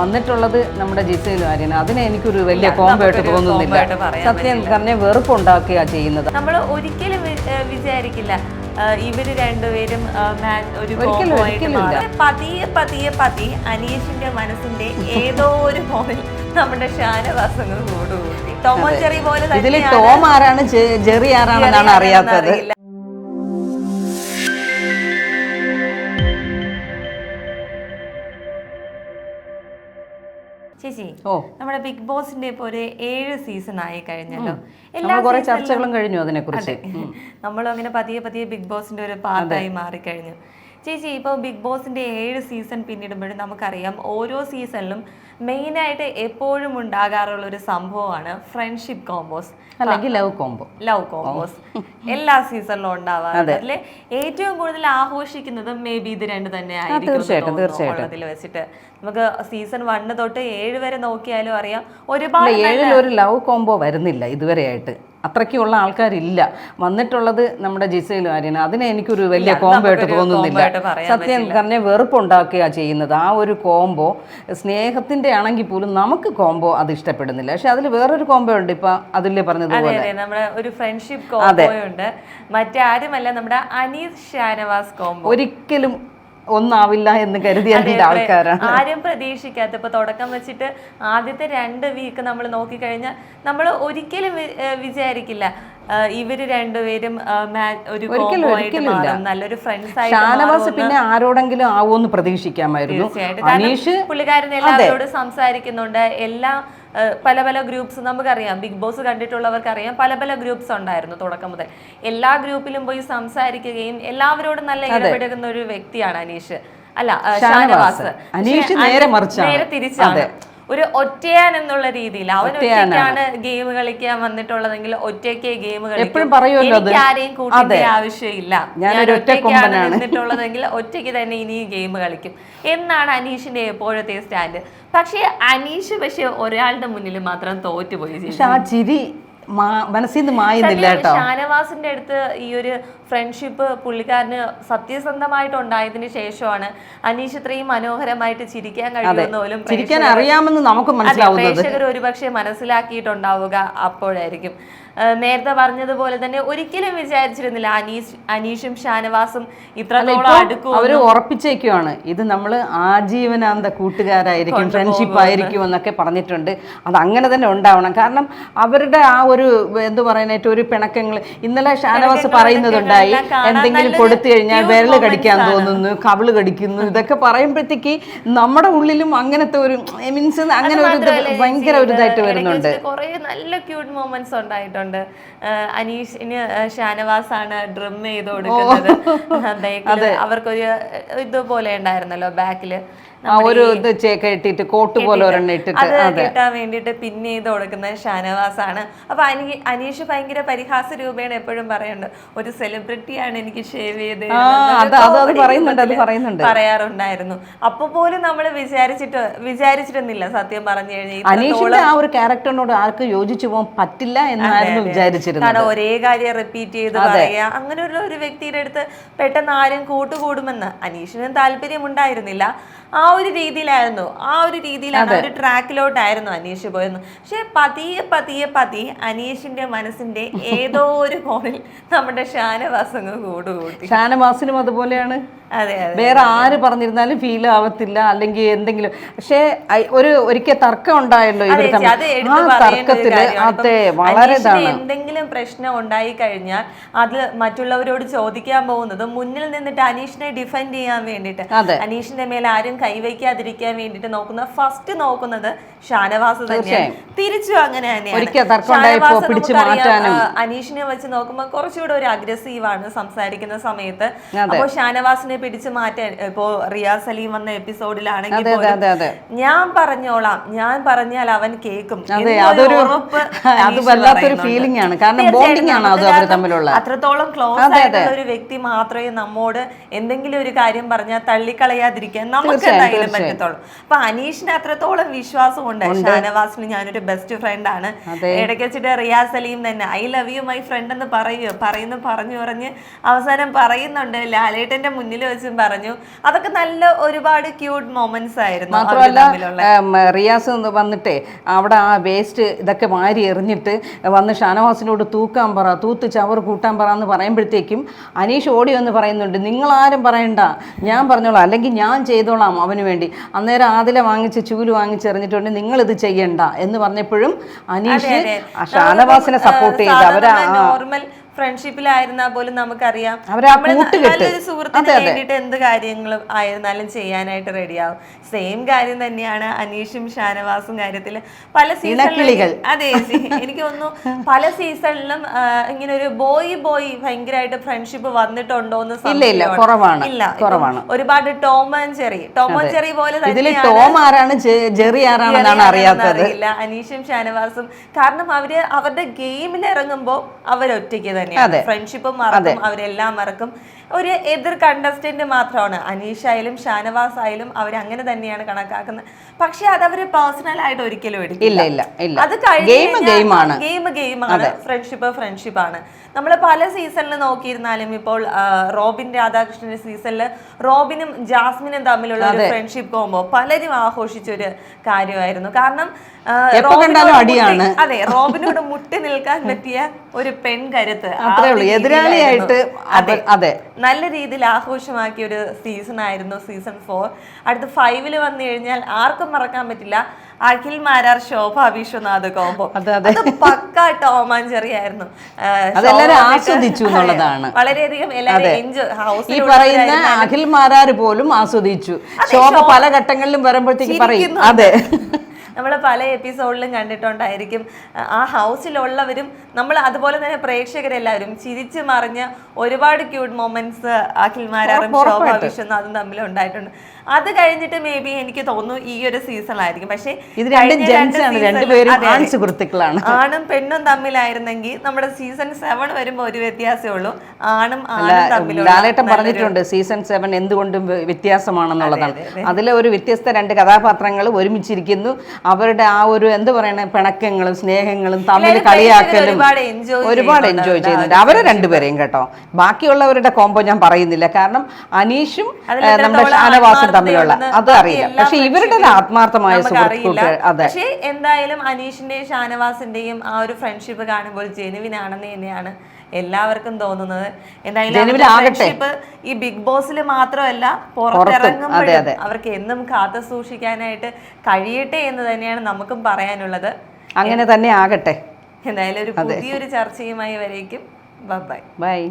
വന്നിട്ടുള്ളത് നമ്മുടെ ജിസയിലും ആര്യന. അതിനെ എനിക്കൊരു വലിയ കോമ്പായിട്ട് തോന്നുന്നില്ല. സത്യം തന്നെ വെറുപ്പ് സത്യം പറഞ്ഞ വെറുപ്പുണ്ടാക്കുക ചെയ്യുന്നത്. നമ്മൾ ഒരിക്കലും വിചാരിക്കില്ല. ഇവർ രണ്ടുപേരും ഒരിക്കലും. പതിയെ പതിയെ പതിയെ അനീഷിന്റെ മനസ്സിന്റെ ഏതോ ഒരു മോളിൽ നമ്മുടെ ഷാനവാസങ്ങൾ കൂടുകൂട്ടി. ടോമോ ചെറി പോലെ ഇതിൽ ടോം ആരാണ് ജെറി ആരാണെന്നാണ് അറിയാത്തത്. ചേച്ചി നമ്മുടെ ബിഗ് ബോസിന്റെ ഇപ്പൊ ഒരു ഏഴ് സീസൺ ആയി കഴിഞ്ഞല്ലോ. എല്ലാ കുറെ ചർച്ചകളും കഴിഞ്ഞു അതിനെക്കുറിച്ച്. നമ്മൾ അങ്ങനെ പതിയെ പതിയെ ബിഗ് ബോസിന്റെ ഒരു പാർട്ടായി മാറിക്കഴിഞ്ഞു. ചേച്ചി ഇപ്പൊ ബിഗ് ബോസിന്റെ ഏഴ് സീസൺ പിന്നിടുമ്പോഴും നമുക്കറിയാം ഓരോ സീസണിലും മെയിനായിട്ട് എപ്പോഴും ഉണ്ടാകാറുള്ള ഒരു സംഭവമാണ് ഫ്രണ്ട്ഷിപ്പ് കോമ്പോസ് അല്ലെങ്കിൽ ലവ് കോംബോ ലവ് കോമ്പോസ് എല്ലാ സീസണിലും ഉണ്ടാവാറുണ്ട്. അല്ലെ ഏറ്റവും കൂടുതൽ ആഘോഷിക്കുന്നത് മേ ബി ഇത് രണ്ട് തന്നെ ആയിരിക്കും തീർച്ചയായിട്ടും, വെച്ചിട്ട്. നമുക്ക് സീസൺ വണ്ണ് തൊട്ട് ഏഴ് വരെ നോക്കിയാലും അറിയാം. ഒരുപാട് ഏഴിൽ ഒരു ലവ് കോംബോ വരുന്നില്ല ഇതുവരെയായിട്ട്. അത്രയ്ക്കുള്ള ആൾക്കാരില്ല. വന്നിട്ടുള്ളത് നമ്മുടെ ജിസയിൽ ആര്യന. അതിനെ എനിക്കൊരു വലിയ കോംബോ ആയിട്ട് തോന്നുന്നില്ല. സത്യം പറഞ്ഞ വെറുപ്പുണ്ടാക്കുക ചെയ്യുന്നത്. ആ ഒരു കോംബോ സ്നേഹത്തിന്റെ ആണെങ്കിൽ പോലും നമുക്ക് കോംബോ അത് ഇഷ്ടപ്പെടുന്നില്ല. പക്ഷെ അതിൽ വേറൊരു കോംബോ ഉണ്ട് ഇപ്പൊ അതില്ലേ അതെ പറഞ്ഞതുപോലെ നമ്മുടെ ഒരു ഫ്രണ്ട്ഷിപ്പ് കോംബോയുണ്ട് മറ്റാരുമല്ല നമ്മുടെ അനീസ് ഷാനവാസ് കോംബോ ഒരിക്കലും ഒന്നാവില്ല എന്ന് കരുതിയ ആൾക്കാരാണ്. ആരും പ്രതീക്ഷിക്കാത്ത ഇപ്പൊ തുടക്കം വെച്ചിട്ട് ആദ്യത്തെ രണ്ട് വീക്ക് നമ്മൾ നോക്കിക്കഴിഞ്ഞാൽ നമ്മൾ ഒരിക്കലും വിചാരിക്കില്ല. ഇവർ രണ്ടുപേരും ഒരു നല്ലൊരു ഫ്രണ്ട്സ് ആയിട്ട് ഷാനവാസ് പിന്നെ ആരോടെങ്കിലും ആവുമെന്ന് പ്രതീക്ഷിക്കാമായിരുന്നു. തീർച്ചയായിട്ടും. പുള്ളിക്കാരൻ എല്ലാവരോടും സംസാരിക്കുന്നുണ്ട്. എല്ലാ പല പല ഗ്രൂപ്പ്സ് നമുക്കറിയാം. ബിഗ് ബോസ് കണ്ടിട്ടുള്ളവർക്കറിയാം. പല പല ഗ്രൂപ്പ്സ് ഉണ്ടായിരുന്നു തുടക്കം മുതൽ. എല്ലാ ഗ്രൂപ്പിലും പോയി സംസാരിക്കുകയും എല്ലാവരോടും നല്ല ഇടപെടുന്ന ഒരു വ്യക്തിയാണ് അനീഷ്. അല്ല ഷാനവാസ്. അനീഷ് നേരെ തിരിച്ചാണ്. ഒരു ഒറ്റയാൻ എന്നുള്ള രീതിയിൽ അവൻ. ഒറ്റയ്ക്കാണ് ഗെയിം കളിക്കാൻ വന്നിട്ടുള്ളതെങ്കിൽ ഒറ്റയ്ക്ക് ഗെയിം എപ്പോഴും പറയുമല്ലോ. എനിക്ക് ആരെയും അതെ. ആവശ്യമില്ല ഞാൻ ഒറ്റയ്ക്കാണ് വന്നിട്ടുള്ളതെങ്കിൽ ഒറ്റയ്ക്ക് തന്നെ ഇനിയും ഗെയിം കളിക്കും എന്നാണ് അനീഷിന്റെ എപ്പോഴത്തെ സ്റ്റാൻഡ് പക്ഷേ അനീഷ് പക്ഷെ ഒരാളുടെ മുന്നിൽ മാത്രം തോറ്റുപോയി. പക്ഷെ ആ ചിരി മനസ്സിൽ നിന്ന് മായുന്നില്ല കേട്ടോ. ഷാനവാസിന്റെ അടുത്ത് ഈ ഒരു ഫ്രണ്ട്ഷിപ്പ് പുള്ളിക്കാരന് സത്യസന്ധമായിട്ട് ഉണ്ടായതിനു ശേഷമാണ് അനീഷ് ഇത്രയും മനോഹരമായിട്ട് ചിരിക്കാൻ കഴിയുന്ന പോലും ചിരിക്കാൻ അറിയാമെന്ന് നമുക്ക് മനസ്സിലാവുന്നത്. പ്രേക്ഷകർ ഒരുപക്ഷെ മനസ്സിലാക്കിയിട്ടുണ്ടാവുക അപ്പോഴായിരിക്കും. നേരത്തെ പറഞ്ഞതുപോലെ തന്നെ ഒരിക്കലും വിചാരിച്ചിരുന്നില്ല അനീഷ് അനീഷും ഷാനവാസും ഇത്രത്തോളം അവർ ഉറപ്പിച്ചേക്കുവാണ്. ഇത് നമ്മൾ ആജീവനാന്ത കൂട്ടുകാരായിരിക്കും ഫ്രണ്ട്ഷിപ്പ് ആയിരിക്കും എന്നൊക്കെ പറഞ്ഞിട്ടുണ്ട്. അത് അങ്ങനെ തന്നെ ഉണ്ടാവണം. കാരണം അവരുടെ ആ ഒരു എന്ത് പറയാനായിട്ട് ഒരു പിണക്കങ്ങൾ ഇന്നലെ ഷാനവാസ് പറയുന്നതുണ്ടായി. എന്തെങ്കിലും കൊടുത്തു കഴിഞ്ഞാൽ വിരൽ കടിക്കാൻ തോന്നുന്നു കവിൾ കടിക്കുന്നു ഇതൊക്കെ പറയുമ്പോഴത്തേക്ക് നമ്മുടെ ഉള്ളിലും അങ്ങനത്തെ ഒരു മീൻസ് അങ്ങനെ ഒരു ഭയങ്കര ഒരു ഇതായിട്ട് വരുന്നുണ്ട്. കുറേ നല്ല ക്യൂട്ട് മൊമെന്റ്സ് ഉണ്ടായിട്ടുണ്ട്. അനീഷിന് ഷാനവാസ് ആണ് ഡ്രം ചെയ്ത് കൊടുക്കുന്നത്. അവർക്കൊരു ഇതുപോലെ ഉണ്ടായിരുന്നല്ലോ ബാക്കിൽ ആ ഒരു ഇത് കെട്ടിയിട്ട് കോട്ട് പോലെ ഒരെണ്ണം ഇട്ടിട്ട്. അത് കിട്ടാൻ വേണ്ടിയിട്ട് പിന്നെ ചെയ്ത് കൊടുക്കുന്നത് ഷാനവാസ് ആണ് അപ്പൊ അനി അനീഷ് ഭയങ്കര പരിഹാസ രൂപേണ എപ്പോഴും പറയുന്നുണ്ട്. ഒരു സെലിബ്രിറ്റിയാണ് എനിക്ക് ഷേവ് ചെയ്ത് പറയാറുണ്ടായിരുന്നു. അപ്പൊ പോലും നമ്മൾ വിചാരിച്ചിട്ട് വിചാരിച്ചിരുന്നില്ല സത്യം പറഞ്ഞു കഴിഞ്ഞാൽ അനീഷിന്റെ ആ ഒരു ക്യാരക്ടറിനോട് ആർക്കും യോജിച്ചു പോകാൻ പറ്റില്ല എന്നായിരുന്നു വിചാരിച്ചിരുന്നത്. കാരണം ഒരേ കാര്യം റിപ്പീറ്റ് ചെയ്ത് പറയുക. അങ്ങനെയുള്ള ഒരു വ്യക്തിയുടെ അടുത്ത് പെട്ടെന്ന് ആരും കൂട്ടുകൂടുമെന്ന് അനീഷിനും താല്പര്യം ഉണ്ടായിരുന്നില്ല ആ ഒരു രീതിയിലായിരുന്നു. ആ ഒരു രീതിയിലാണ് ഒരു ട്രാക്കിലോട്ടായിരുന്നു അനീഷ് പോയത്. പക്ഷെ പതിയെ പതിയെ പതി അനീഷിന്റെ മനസ്സിന്റെ ഏതോ ഒരു കോണിൽ നമ്മുടെ ഷാനവാസങ്ങ് കൂടുകൂട്ടി. ഷാനവാസിനും അതുപോലെയാണ്. അതെ വേറെ ആര് പറഞ്ഞിരുന്നാലും ഫീൽ ആവത്തില്ല. അല്ലെങ്കിൽ എന്തെങ്കിലും പക്ഷേ ഒരു ഒരിക്കൽ തർക്കം ഉണ്ടായല്ലോ ഇവർ തർക്കത്തിൽ അതെ വളരെ എന്തെങ്കിലും എന്തെങ്കിലും പ്രശ്നം ഉണ്ടായി കഴിഞ്ഞാൽ അത് മറ്റുള്ളവരോട് ചോദിക്കാൻ പോകുന്നത് മുന്നിൽ നിന്നിട്ട് അനീഷിനെ ഡിഫെൻഡ് ചെയ്യാൻ വേണ്ടിയിട്ട്. അനീഷിന്റെ മേലെ ആരും കൈവയ്ക്കാതിരിക്കാൻ വേണ്ടിയിട്ട് നോക്കുന്ന ഫസ്റ്റ് നോക്കുന്നത് ഷാനവാസ് തന്നെയാണ്. തിരിച്ചു അങ്ങനെ തന്നെയാണ്. അനീഷിനെ വെച്ച് നോക്കുമ്പോൾ കുറച്ചുകൂടെ ഒരു അഗ്രസീവ് ആണ് സംസാരിക്കുന്ന സമയത്ത്. അപ്പോ അപ്പോൾ ഷാനവാസിനെ പിടിച്ചു മാറ്റാൻ ഇപ്പോ റിയാസ് സലീം വന്ന എപ്പിസോഡിലാണെങ്കിൽ ഞാൻ പറഞ്ഞോളാം. ഞാൻ പറഞ്ഞാൽ അവൻ കേൾക്കും. അതൊരു ഉറപ്പ് അത് വല്ലാത്തൊരു ഫീലിംഗ് ആണ്. കാരണം ബോണ്ടിങ് ആണ് അത് അവർ തമ്മിലുള്ള. അത്രത്തോളം ക്ലോസ് ആയിട്ടുള്ള ഒരു വ്യക്തി മാത്രമേ നമ്മോട് എന്തെങ്കിലും ഒരു കാര്യം പറഞ്ഞാൽ തള്ളിക്കളയാതിരിക്കാൻ നമുക്ക് എന്തായാലും പറ്റത്തുള്ളൂ. അപ്പൊ അനീഷിന് അത്രത്തോളം വിശ്വാസം ഉണ്ട്. ഷാനവാസിന് ഞാനൊരു ബെസ്റ്റ് ഫ്രണ്ട് ആണ്. ഇടയ്ക്ക് വെച്ചിട്ട് റിയാസ് അലിയും തന്നെ I love you my friend എന്ന് പറയുക പറയുന്നു പറഞ്ഞു പറഞ്ഞ് അവസാനം പറയുന്നുണ്ട്. ലാലേട്ടന്റെ മുന്നിൽ വെച്ചും പറഞ്ഞു. അതൊക്കെ നല്ല ഒരുപാട് ക്യൂട്ട് മൊമെന്റ്സ് ആയിരുന്നു മാത്രമല്ല റിയാസ് വന്നിട്ടേ അവിടെ ആ വേസ്റ്റ് ഇതൊക്കെ മാരി എറിഞ്ഞിട്ട് വന്ന് ഷാനവാസിനോട് തൂക്കാൻ പറ തൂത്ത് ചവർ കൂട്ടാൻ പറ എന്ന് പറയുമ്പോഴത്തേക്കും അനീഷ് ഓടി വന്ന് പറയുന്നുണ്ട് നിങ്ങളാരും പറയണ്ട. ഞാൻ പറഞ്ഞോളാം. അല്ലെങ്കിൽ ഞാൻ ചെയ്തോളാം അവന് വേണ്ടി. അന്നേരം ആദില വാങ്ങിച്ച് ചൂൽ വാങ്ങിച്ചെറിഞ്ഞിട്ടുണ്ട് നിങ്ങൾ ഇത് ചെയ്യണ്ട. എന്ന് പറഞ്ഞപ്പോഴും അനീഷ് ഷാനവാസിനെ സപ്പോർട്ട് ചെയ്ത് അവരാ നോർമൽ ഫ്രണ്ട്ഷിപ്പിലായിരുന്നാൽ പോലും നമുക്കറിയാം. നല്ലൊരു സുഹൃത്തിന് വേണ്ടിയിട്ട് എന്ത് കാര്യങ്ങളും ആയിരുന്നാലും ചെയ്യാനായിട്ട് റെഡിയാവും. സെയിം കാര്യം തന്നെയാണ് അനീഷും ഷാനവാസും കാര്യത്തിൽ പല. സീസണിലും അതെ എനിക്ക് തോന്നുന്നു പല സീസണിലും ഇങ്ങനെ ഒരു ബോയ് ബോയ് ഭയങ്കരമായിട്ട് ഫ്രണ്ട്ഷിപ്പ് വന്നിട്ടുണ്ടോ എന്ന് ഇല്ല, സംശയമാണ്. ഒരുപാട് Tom and Jerry Tom and Jerry പോലെ തന്നെയാണ് അറിയില്ല. അനീഷും ഷാനവാസും. കാരണം അവർ അവരുടെ ഗെയിമിൽ ഇറങ്ങുമ്പോൾ അവരൊറ്റയ്ക്ക് തന്നെയാണ്. ഫ്രണ്ട്ഷിപ്പും മറക്കും അവരെല്ലാം മറക്കും. ഒരു എതിർ കണ്ടസ്റ്റന്റ് മാത്രമാണ്. അനീഷ് ആയാലും ഷാനവാസ് ആയാലും അവർ അങ്ങനെ തന്നെയാണ് കണക്കാക്കുന്നത്. പക്ഷെ അത് അവർ പേഴ്സണൽ ആയിട്ട് ഒരിക്കലും എടുക്കില്ല. അത് ഗെയിം ഗെയിമാണ്. ഗെയിം ഗെയിമാണ്. ഫ്രണ്ട്ഷിപ്പ് ഫ്രണ്ട്ഷിപ്പ് ആണ് നമ്മൾ പല സീസണിൽ നോക്കിയിരുന്നാലും ഇപ്പോൾ റോബിൻ രാധാകൃഷ്ണന്റെ സീസണിൽ റോബിനും ജാസ്മിനും തമ്മിലുള്ള ഒരു ഫ്രണ്ട്ഷിപ്പ് പോകുമ്പോൾ പലരും ആഘോഷിച്ച ഒരു കാര്യമായിരുന്നു. കാരണം അടിയാണ്. അതെ റോബിനോട് മുട്ടി നിൽക്കാൻ പറ്റിയ ഒരു പെൺകരുത്ത് അത്രേ ഉള്ളൂ. എതിരാളിയായിട്ട് അതെ. അതെ. നല്ല രീതിയിൽ ആഘോഷമാക്കിയ ഒരു സീസൺ ആയിരുന്നു സീസൺ ഫോർ അടുത്ത് ഫൈവിൽ വന്നു കഴിഞ്ഞാൽ ആർക്കും മറക്കാൻ പറ്റില്ല. അഖിൽ മാരാർ ശോഭ വിശ്വനാഥ് അതെ. അത്. പക്ക ടോമാഞ്ചെറി ആയിരുന്നു. ആസ്വദിച്ചു എന്നുള്ളതാണ്. വളരെയധികം എല്ലാവരും ഈ പറയുന്ന അഖിൽ മാരാർ പോലും ആസ്വദിച്ചു. ശോഭ പല ഘട്ടങ്ങളിലും വരുമ്പോഴത്തേക്ക് പറയും. അതെ. നമ്മൾ പല എപ്പിസോഡിലും കണ്ടിട്ടുണ്ടായിരിക്കും. ആ ഹൗസിലുള്ളവരും നമ്മൾ അതുപോലെ തന്നെ പ്രേക്ഷകരെല്ലാവരും ചിരിച്ചു മറിഞ്ഞ് ഒരുപാട് ക്യൂട്ട് മൊമെന്റ്സ് അഖിൽമാരും ശോഭ അതും തമ്മിൽ ഉണ്ടായിട്ടുണ്ട് അത് കഴിഞ്ഞിട്ട് മേ ബി എനിക്ക് തോന്നുന്നു ഈ ഒരു സീസണിലായിരിക്കും. പക്ഷേ. സുഹൃത്തുക്കളാണ്. ആണും പെണ്ണും തമ്മിലായിരുന്നെങ്കിൽ നമ്മുടെ സീസൺ സെവൻ വരുമ്പോൾ ഒരു വ്യത്യാസമേ ഉള്ളൂ ആണും ആണും ലാലേട്ടൻ പറഞ്ഞിട്ടുണ്ട് സീസൺ സെവൻ എന്തുകൊണ്ടും വ്യ- വ്യത്യാസമാണെന്നുള്ളതാണ്. അതിലെ ഒരു വ്യത്യസ്ത രണ്ട് കഥാപാത്രങ്ങൾ ഒരുമിച്ചിരിക്കുന്നു. അവരുടെ ആ ഒരു എന്ത് പറയണ പിണക്കങ്ങളും സ്നേഹങ്ങളും തമ്മിൽ കളിയാക്കലും ഒരുപാട് എൻജോയ് ചെയ്യുന്നുണ്ട് അവരെ രണ്ടുപേരെയും കേട്ടോ. ബാക്കിയുള്ളവരുടെ കോമ്പോ ഞാൻ പറയുന്നില്ല. കാരണം അനീഷും നമ്മുടെ ഷാനവാസും തമ്മിലുള്ള അത് അറിയില്ല. ബാക്കി പക്ഷെ ഇവരുടെ ആത്മാർത്ഥമായ. സുഹൃത്തുക്കൾ അതെ. പക്ഷേ എന്തായാലും അനീഷിന്റെയും ഷാനവാസിന്റെയും ആ ഒരു ഫ്രണ്ട്ഷിപ്പ് കാണുമ്പോൾ ജെനുവിൻ ആണെന്ന് തന്നെയാണ് എല്ലാവർക്കും തോന്നുന്നത്. എന്തായാലും ഈ ബിഗ് ബോസിൽ മാത്രമല്ല പുറത്തിറങ്ങുമ്പോഴും അവർക്ക് എന്നും കാത്തു സൂക്ഷിക്കാനായിട്ട് കഴിയട്ടെ എന്ന് തന്നെയാണ് നമുക്കും പറയാനുള്ളത്. അങ്ങനെ തന്നെ ആകട്ടെ. എന്തായാലും ഒരു പുതിയൊരു ചർച്ചയുമായി വരേക്കും. ബൈ. ബൈ.